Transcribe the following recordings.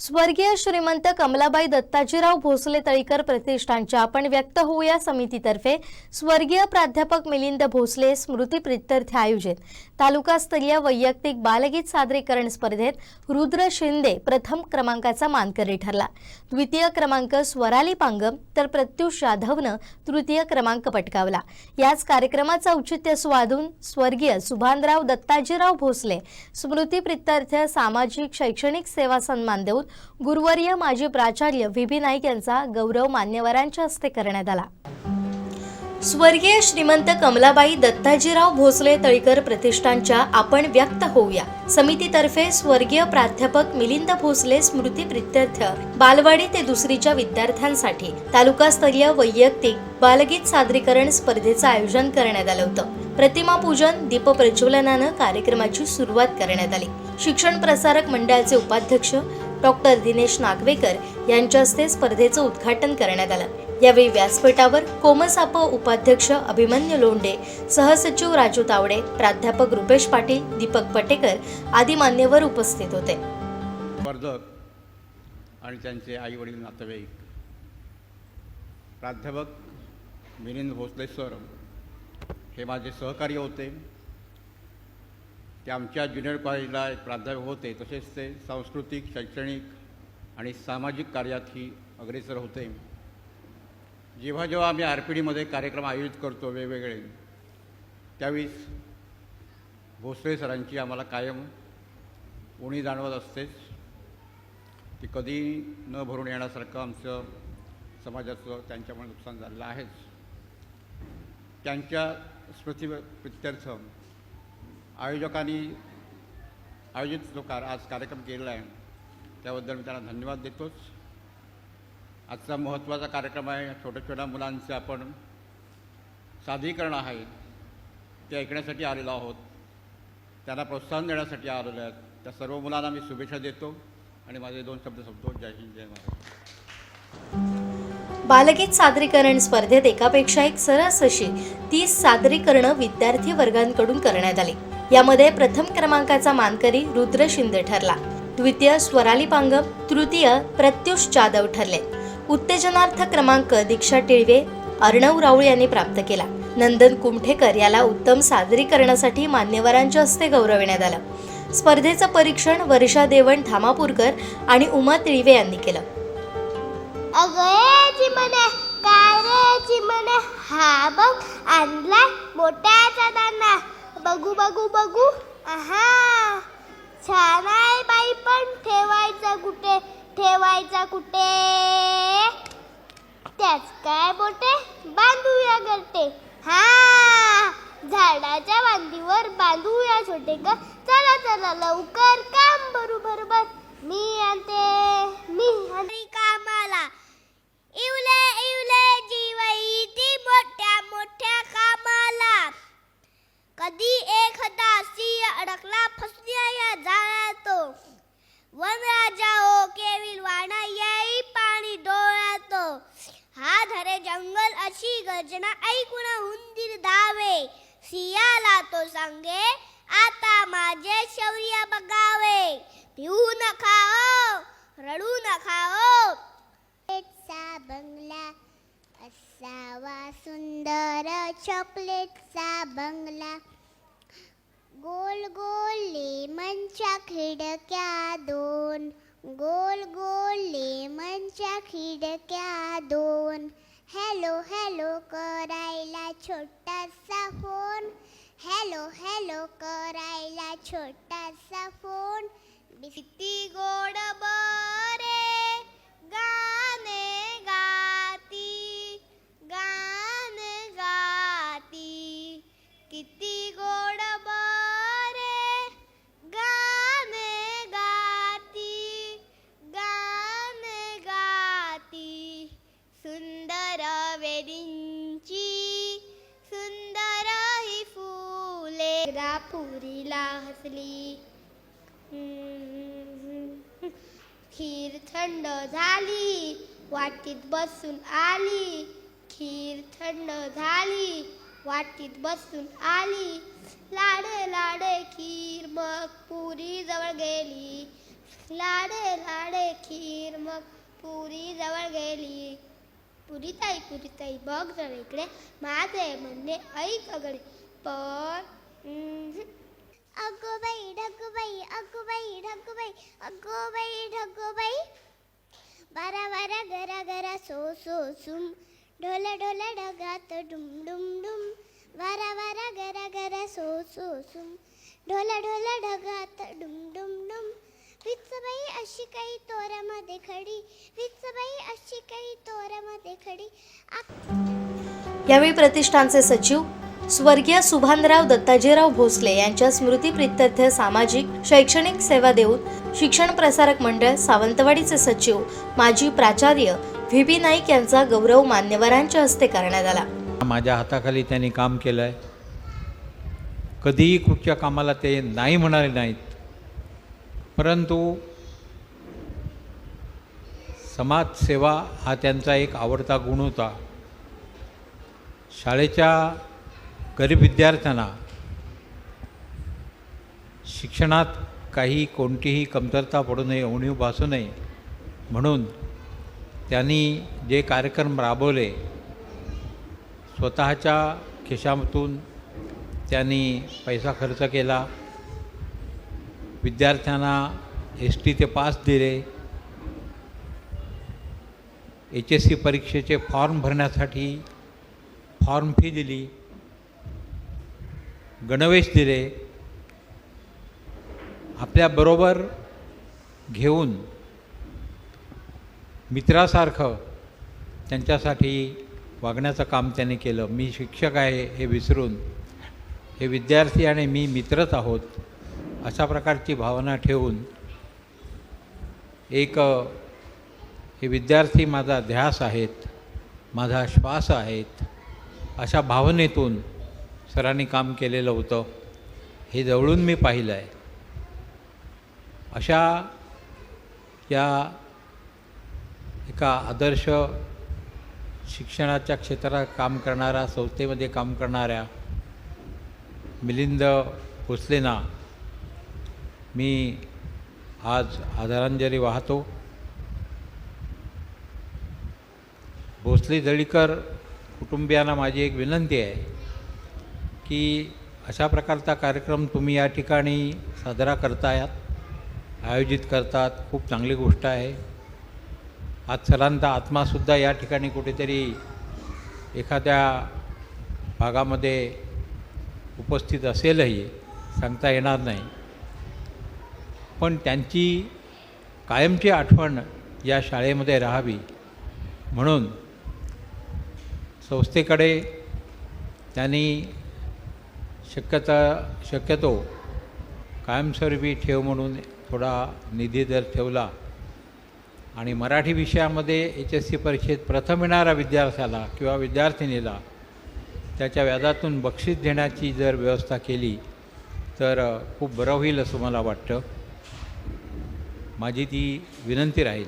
स्वर्गीय श्रीमंत कमलाबाई दत्ताजीराव भोसले तळीकर प्रतिष्ठानच्या आपण व्यक्त होऊया समितीतर्फे. स्वर्गीय प्राध्यापक मिलिंद भोसले स्मृती प्रित्यर्थ आयोजित. तालुकास्तरीय वैयक्तिक बालगीत सादरीकरण स्पर्धेत रुद्र शिंदे प्रथम क्रमांकाचा मानकरी ठरला. द्वितीय क्रमांक स्वराली पांगम तर प्रत्युष जाधवनं तृतीय क्रमांक पटकावला. याच कार्यक्रमाचं औचित्य साधून स्वर्गीय सुभानराव दत्ताजीराव भोसले स्मृती प्रित्यर्थ सामाजिक शैक्षणिक सेवा सन्मान देऊन गुरुवर्य माजी प्राचार्य व्ही बी नाईक यांचा गौरव मान्यवरांच्या हस्ते करण्यात आला. स्वर्गीय श्रीमंत कमलाबाई दत्ताजीराव भोसले तळीकर प्रतिष्ठानच्या आपण व्यक्त होऊया. समितीतर्फे स्वर्गीय प्राध्यापक मिलिंद भोसले स्मृती प्रित्यर्थ बालवाडी ते दुसरीच्या विद्यार्थ्यांसाठी तालुकास्तरीय वैयक्तिक बालगीत सादरीकरण स्पर्धेचं आयोजन करण्यात आलं होतं. प्रतिमा पूजन दीप प्रज्वलनानं कार्यक्रमाची सुरुवात करण्यात आली. शिक्षण प्रसारक मंडळाचे उपाध्यक्ष डॉक्टर दिनेश नागवेकर यांच्या हस्ते स्पर्धेचं उद्घाटन करण्यात आलं. यावेळी व्यासपीठावर कोमसाप उपाध्यक्ष अभिमन्यू लोंढे सहसचिव राजू तावडे प्राध्यापक रुपेश पाटील दीपक पटेकर आदी मान्यवर उपस्थित होते. स्पर्धक आणि त्यांचे आईवडील नातेवाईक प्राध्यापक मिलिंद भोसले सर हे माझे सहकारी होते. ते आमच्या ज्युनियर कॉलेजला एक प्राध्यापक होते तसेच ते सांस्कृतिक शैक्षणिक आणि सामाजिक कार्यातही अग्रेसर होते. जेव्हा जेव्हा आम्ही आर पी डीमध्ये कार्यक्रम आयोजित करतो वेगवेगळे त्यावेळीस भोसले सरांची आम्हाला कायम उणी जाणवत असतेच. ती कधी न भरून येण्यासारखं आमचं समाजाचं त्यांच्यामुळे नुकसान झालेलं आहेच. त्यांच्या स्मृती प्रित्यर्थ आयोजकांनी आयोजित जो कार आज कार्यक्रम केलेला आहे त्याबद्दल मी त्यांना धन्यवाद देतोच. आजचा महत्त्वाचा कार्यक्रम आहे छोट्या छोट्या मुलांचे आपण सादरीकरण आहे ते ऐकण्यासाठी आलेलो आहोत. त्यांना प्रोत्साहन देण्यासाठी आलेलो आहेत त्या सर्व मुलांना मी शुभेच्छा देतो आणि माझे दोन शब्द संपतो. जय हिंद जय महाराज बालगीत सादरीकरण स्पर्धेत एकापेक्षा एक सरस अशी तीस सादरीकरणं विद्यार्थी वर्गांकडून करण्यात आली. यामध्ये प्रथम क्रमांकाचा मानकरी रुद्र शिंदे ठरला. द्वितीय स्वराली पांगम तृतीय प्रत्युष जाधव ठरले. उत्तेजनार्थ क्रमांक दीक्षा टिळवे अर्णव राऊळ यांनी प्राप्त केला. नंदन कुमठेकर याला उत्तम सादरीकरणासाठी मान्यवरांच्या हस्ते गौरविण्यात आलं. स्पर्धेचं परीक्षण वर्षा देवण धामापूरकर आणि उमा तिळवे यांनी केलं. अगं काय रे हा बघ आणला मोठ्या बघू बघू बघू. आहा. छान आहे बाई पण ठेवायचा कुठे? ठेवायचा कुठे? त्याच काय बोटे? बांधूया करते हा. झाडाच्या बांधीवर बांधूया छोटे ग. चला चला लवकर काम भरू बरोबर. मी आणते मी आणते. कामाला. इवले कधी एखादा सिंह अडकला फसल्या या झाडात वन राजा ओ केविल वाणा येई पाणी डोळ्यात. हा धरे जंगल अशी गर्जना ऐकून हुंदीर धावे सियाला तो सांगे आता माझे शौर्य बघावे पिऊ नका ओ रडू नका ओ चॉकलेटचा बंगला असावा सुंदर चॉकलेटचा बंगला. गोल गोल लेमनच्या खिडक्या दोन. गोल गोल लेमनच्या खिडक्या दोन. हॅलो हॅलो करायला छोटासा फोन. हॅलो हॅलो करायला छोटासा फोन. किती गोड बरे पुरीला हसली. खीर थंड झाली. वाटीत बसून आली. खीर थंड झाली. वाटीत बसून आली. लाडे लाडे खीर. मग पुरी जवळ गेली. लाडे लाडे खीर. मग पुरी जवळ गेली. पुरी ताई पुरी ताई बघ जरा इकडे. माझे म्हणणे ऐक अगडे पण हम्म. अगो बाई ढगो बाई अगो बाई ढगो बाई अगो बाई ढगो बाई बारा बारा गरा गरा सो सो सुम ढोल ढोल ढगात डुम डुम डुम वारा वारा गरा गरा सो सो सुम ढोल ढोल ढगात डुम डुम डुम विचबाई अशी काही तोरामध्ये खडी विचबाई अशी काही तोरामध्ये खडी यावेळी प्रतिष्ठानचे सचिव स्वर्गीय सुभानराव दत्ताजीराव भोसले यांच्या स्मृतीप्रित्यर्थ सामाजिक शैक्षणिक सेवा देऊन शिक्षण प्रसारक मंडळ सावंतवाडीचे सचिव माजी प्राचार्य व्ही पी नाईक यांचा गौरव मान्यवरांच्या हस्ते करण्यात आला. माझ्या हाताखाली त्यांनी काम केलं आहे कधीही कुठच्या कामाला ते नाही म्हणाले नाहीत. परंतु समाजसेवा हा त्यांचा एक आवडता गुण होता. शाळेच्या गरीब विद्यार्थ्यांना शिक्षणात काही कोणतीही कमतरता पडू नये उणीव भासू नये म्हणून त्यांनी जे कार्यक्रम राबवले स्वतःच्या खिशातून त्यांनी पैसा खर्च केला विद्यार्थ्यांना एस टी ते पास दिले एच एस सी परीक्षेचे फॉर्म भरण्यासाठी फॉर्म फी दिली. गणवेश दिले आपल्याबरोबर घेऊन मित्रासारखं त्यांच्यासाठी वागण्याचं काम त्यांनी केलं. मी शिक्षक आहे हे विसरून हे विद्यार्थी आणि मी मित्रच आहोत अशा प्रकारची भावना ठेवून एक हे विद्यार्थी माझा ध्यास आहेत माझा श्वास आहेत अशा भावनेतून सरांनी काम केलेलं होतं. हे जवळून मी पाहिलं आहे. अशा या एका आदर्श शिक्षणाच्या क्षेत्रात काम करणाऱ्या संस्थेमध्ये काम करणाऱ्या मिलिंद भोसलेंना मी आज आदरांजली वाहतो. भोसले जळीकर कुटुंबियांना माझी एक विनंती आहे. की अशा प्रकारचा कार्यक्रम तुम्ही या ठिकाणी साजरा करतायात आयोजित करतात खूप चांगली गोष्ट आहे. आज सरांचा आत्मासुद्धा या ठिकाणी कुठेतरी एखाद्या भागामध्ये उपस्थित असेलही सांगता येणार नाही. पण त्यांची कायमची आठवण या शाळेमध्ये राहावी म्हणून संस्थेकडे त्यांनी शक्यता शक्यतो कायमस्वरूपी ठेव म्हणून थोडा निधी जर ठेवला आणि मराठी विषयामध्ये एच एस सी परीक्षेत प्रथम येणाऱ्या विद्यार्थ्याला किंवा विद्यार्थिनीला त्याच्या व्याजातून बक्षीस देण्याची जर व्यवस्था केली तर खूप बरं होईल असं मला वाटतं. माझी ती विनंती राहील.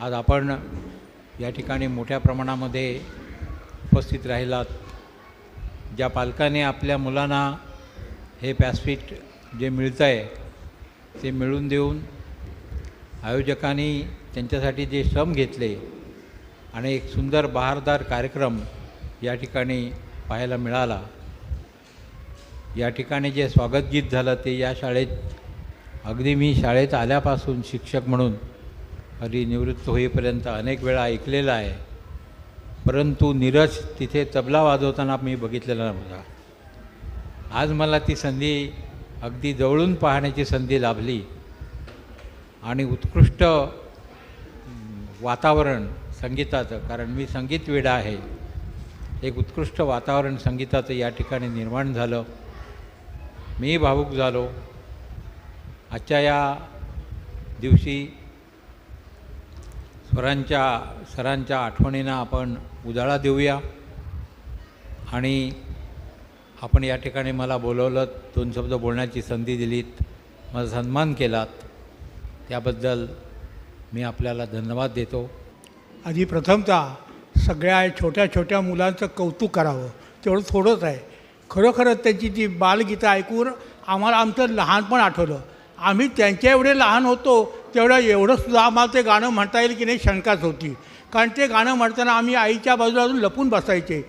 आज आपण या ठिकाणी मोठ्या प्रमाणामध्ये उपस्थित राहिलात. ज्या पालकाने आपल्या मुलांना हे व्यासपीठ जे मिळतं आहे ते मिळून देऊन आयोजकांनी त्यांच्यासाठी जे श्रम घेतले आणि एक सुंदर बहारदार कार्यक्रम या ठिकाणी पाहायला मिळाला. या ठिकाणी जे स्वागतगीत झालं ते या शाळेत अगदी मी शाळेत आल्यापासून शिक्षक म्हणून अगदी निवृत्त होईपर्यंत अनेक वेळा ऐकलेलं आहे. परंतु नीरज तिथे तबला वाजवताना मी बघितलेला नव्हता. आज मला ती संधी अगदी जवळून पाहण्याची संधी लाभली. आणि उत्कृष्ट वातावरण संगीताचं कारण मी संगीत वेडा आहे. एक उत्कृष्ट वातावरण संगीताचं या ठिकाणी निर्माण झालं. मी भावूक झालो. आजच्या या दिवशी स्वरांच्या सरांच्या आठवणींना आपण उजाळा देऊया. आणि आपण या ठिकाणी मला बोलवलं दोन शब्द बोलण्याची संधी दिलीत माझा सन्मान केलात. त्याबद्दल मी आपल्याला धन्यवाद देतो. आधी प्रथमतः सगळ्या छोट्या छोट्या मुलांचं कौतुक करावं. तेवढं थोडंच आहे. खरोखरच त्यांची ती बालगीतं ऐकून आम्हाला आमचं लहानपण आठवलं. आम्ही त्यांच्या एवढे लहान होतो तेवढं एवढंसुद्धा आम्हाला ते गाणं म्हणता येईल की नाही शंकाच होती. कारण ते गाणं म्हणताना आम्ही आईच्या बाजूला लपून बसायचे.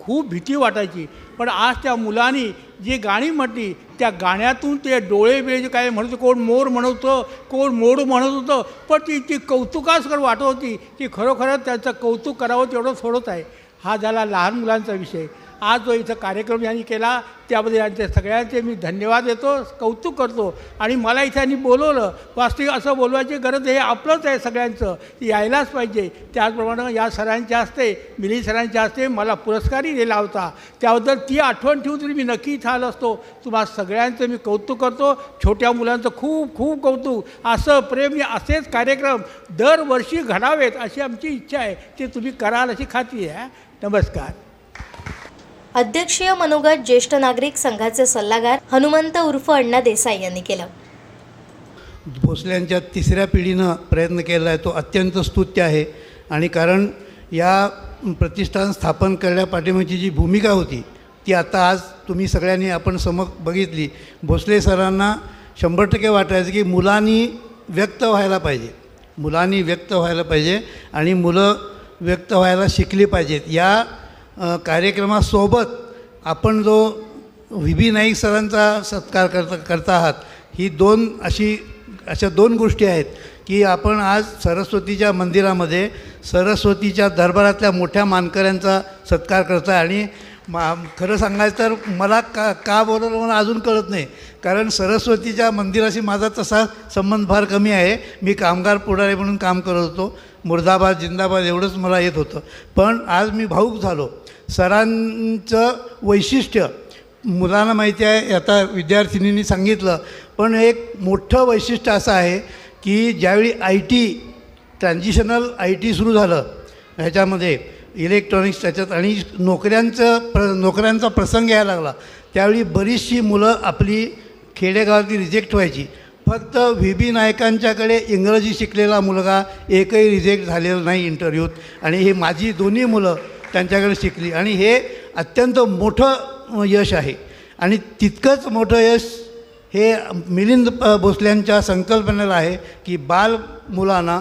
खूप भीती वाटायची. पण आज त्या मुलांनी जी गाणी म्हटली त्या गाण्यातून ते डोळे बिळे जे काय म्हणत होते, कोण मोर म्हणत कोण मोड म्हणत होतं पण ती ती कौतुकास्कर वाटत होती की खरोखरच त्याचं कौतुक करावं तेवढं सोडत आहे. हा झाला लहान मुलांचा विषय. आज जो इथं कार्यक्रम यांनी केला त्याबद्दल यांचे सगळ्यांचे मी धन्यवाद देतो कौतुक करतो. आणि मला इथं यांनी बोलवलं वास्तविक असं बोलवायची गरज हे आपलंच आहे सगळ्यांचं यायलाच पाहिजे. त्याचप्रमाणे या सरांच्या हस्ते मिली सरांच्या हस्ते मला पुरस्कारही दिला होता. त्याबद्दल ती आठवण ठेवून तरी मी नक्की इथं आलो असतो. तुम्हा सगळ्यांचं मी कौतुक करतो. छोट्या मुलांचं खूप खूप कौतुक. असं प्रेम असेच कार्यक्रम दरवर्षी घडावेत अशी आमची इच्छा आहे. ते तुम्ही कराल अशी खात्री आहे. नमस्कार. अध्यक्षीय मनोगत ज्येष्ठ नागरिक संघाचे सल्लागार हनुमंत उर्फ अण्णा देसाई यांनी केलं. भोसल्यांच्या तिसऱ्या पिढीनं प्रयत्न केला आहे तो अत्यंत स्तुत्य आहे. आणि कारण या प्रतिष्ठान स्थापन करण्यापाठीमागची जी भूमिका होती ती आता आज तुम्ही सगळ्यांनी आपण समोर बघितली. भोसले सरांना शंभर टक्के वाटायचं की मुलांनी व्यक्त व्हायला पाहिजे. मुलांनी व्यक्त व्हायला पाहिजे आणि मुलं व्यक्त व्हायला शिकली पाहिजेत. या कार्यक्रमासोबत आपण जो व्ही बी नाईक सरांचा सत्कार करता करता आहात ही दोन अशी अशा दोन गोष्टी आहेत की आपण आज सरस्वतीच्या मंदिरामध्ये सरस्वतीच्या दरबारातल्या मोठ्या मानकऱ्यांचा सत्कार करता आणि मा खरं सांगायचं तर मला का का बोलवलं मला अजून कळत नाही. कारण सरस्वतीच्या मंदिराशी माझा तसा संबंध फार कमी आहे. मी कामगार पुढारी म्हणून काम करत होतो. मुर्दाबाद जिंदाबाद एवढंच मला येत होतं. पण आज मी भाऊक झालो. सरांचं वैशिष्ट्य मुलांना माहिती आहे आता विद्यार्थिनींनी सांगितलं पण एक मोठं वैशिष्ट्य असं आहे की ज्यावेळी I T transitional I T सुरू झालं ह्याच्यामध्ये इलेक्ट्रॉनिक्स त्याच्यात आणि नोकऱ्यांचं प्र नोकऱ्यांचा प्रसंग यायला लागला त्यावेळी बरीचशी मुलं आपली खेडेगावातली रिजेक्ट व्हायची. फक्त व्ही बी नायकांच्याकडे इंग्रजी शिकलेला मुलगा एकही रिजेक्ट झालेला नाही इंटरव्ह्यूत आणि हे माझी दोन्ही मुलं त्यांच्याकडे शिकली. आणि हे अत्यंत मोठं यश आहे. आणि तितकंच मोठं यश हे मिलिंद भोसल्यांच्या संकल्पनेला आहे की बाल मुलांना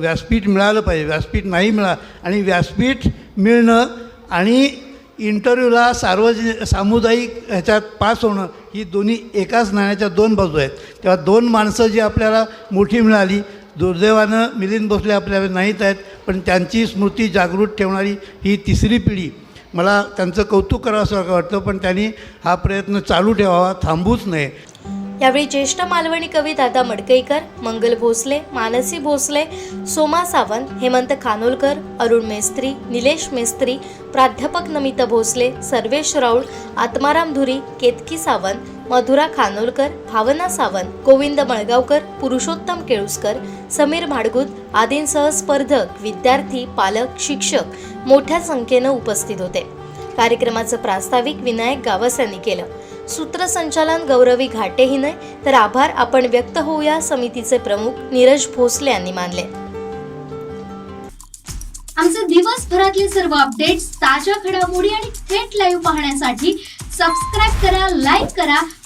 व्यासपीठ मिळालं पाहिजे. व्यासपीठ नाही मिळा आणि व्यासपीठ मिळणं आणि इंटरव्ह्यूला सार्वजनिक सामुदायिक ह्याच्यात पास होणं ही दोन्ही एकाच नाण्याच्या दोन बाजू आहेत. तेव्हा दोन माणसं जी आपल्याला मोठी मिळाली दुर्दैवानं मिलिंद भोसले आपल्याला नाहीत आहेत पण त्यांची स्मृती जागृत ठेवणारी ही तिसरी पिढी. मला त्यांचं कौतुक करावं असं वाटतं पण त्यांनी हा प्रयत्न चालू ठेवावा थांबूच नये. यावेळी ज्येष्ठ मालवणी कवी दादा मडकईकर मंगल भोसले मानसी भोसले सोमा सावंत हेमंत खानोलकर अरुण मेस्त्री निलेश मेस्त्री प्राध्यापक नमिता भोसले सर्वेश राऊळ आत्माराम धुरी केतकी सावंत मधुरा खानोलकर भावना सावंत गोविंद मळगावकर पुरुषोत्तम केळुसकर समीर भाडगुत आदींसह स्पर्धक विद्यार्थी पालक शिक्षक मोठ्या संख्येनं उपस्थित होते. कार्यक्रमाचं प्रास्ताविक विनायक गावस यांनी केलं. सूत्रसंचालन गौरवी घाटे हिने तर आभार आपण व्यक्त होऊया समितीचे प्रमुख नीरज भोसले यांनी मानले. आमचे दिवसभरातले सर्व अपडेट्स ताज्या घडामोडी आणि थेट लाईव्ह पाहण्यासाठी सबस्क्राईब करा लाईक करा